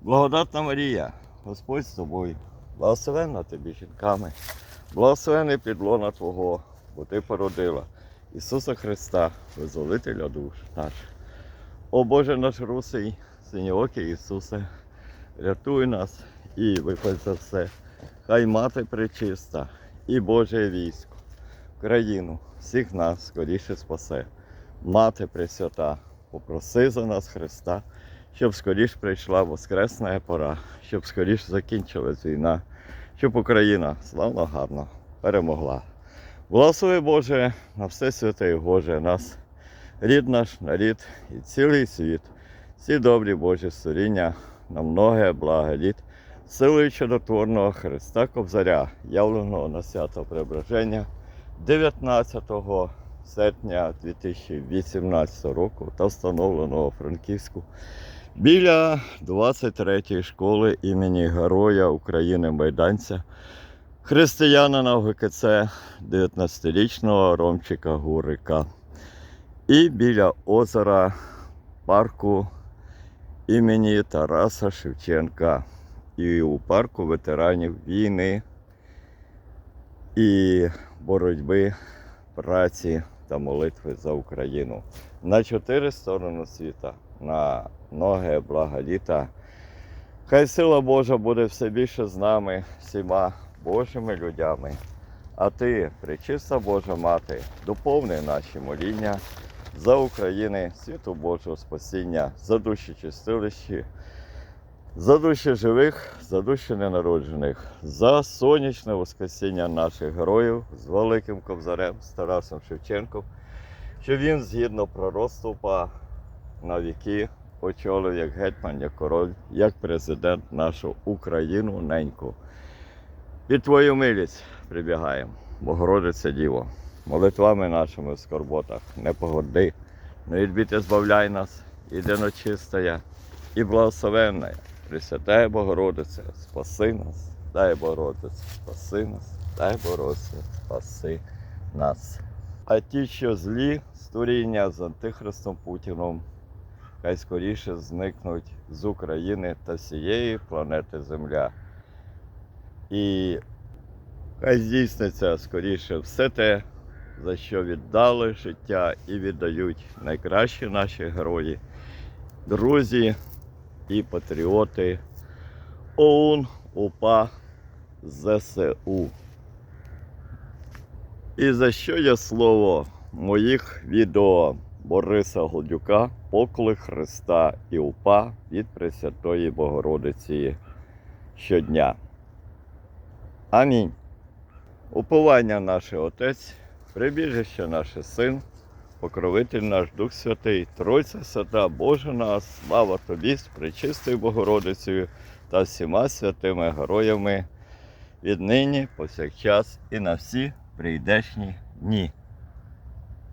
Благодатна Марія, Господь з тобою, благословенна тобі жінками, благословений підлона Твого, бо Ти породила Ісуса Христа, визволителя душ наших. О Боже наш русий, синьоокий Ісусе, рятуй нас і виходь за все. Хай мати пречиста і Боже військо, країну, всіх нас скоріше спасе. Мати Пресвята, попроси за нас Христа, щоб скоріш прийшла воскресна пора, щоб скоріш закінчилась війна, щоб Україна славно гарно перемогла. Благослови Боже на все святе і Боже, нас, рід наш, нарід і цілий світ, всі добрі Божі створіння, на многе благо літ, силою чудотворного Христа Кобзаря, явленого на свято Преображення 19 серпня 2018 року та встановленого Франківську біля 23-ї школи імені Героя України Майданця, християнина ГКЦ 19-річного Ромчика Гурика. І біля озера парку імені Тараса Шевченка. І у парку ветеранів війни і боротьби, праці та молитви за Україну на чотири сторони світа, на ноги блага літа. Хай сила Божа буде все більше з нами, всіма Божими людьми. А ти, пречиста Божа Мати, доповни наші моління за України, світу Божого спасіння, за душі чистилищі, за душі живих, за душі ненароджених, за сонячне воскресіння наших героїв з Великим Кобзарем, з Тарасом Шевченком, що він згідно пророцтва на віки очолив як гетьман, як король, як президент нашу Україну неньку. Під твою милість прибігаємо, Богородице Діво, молитвами нашими в скорботах, не погоди, не відбіти збавляй нас, єдино і благословенна. Пресвятая Богородице, спаси нас, дай Богородице, спаси нас, дай Богородице, спаси нас. А ті, що злі створіння з Антихристом Путіном, хай скоріше зникнуть з України та всієї планети Земля. І хай здійсниться скоріше все те, за що віддали життя і віддають найкращі наші герої, друзі і патріоти ОУН, УПА, ЗСУ. І за що є слово моїх відео Бориса Голдюка, поклик Христа і УПА від Пресвятої Богородиці щодня. Амінь. Уповання наш Отець, прибіжище наш Син, покровитель наш Дух Святий, Тройця Свята, Боже нас, слава Тобі з пречистою Богородицею та всіма святими героями віднині, повсякчас і на всі прийдешні дні.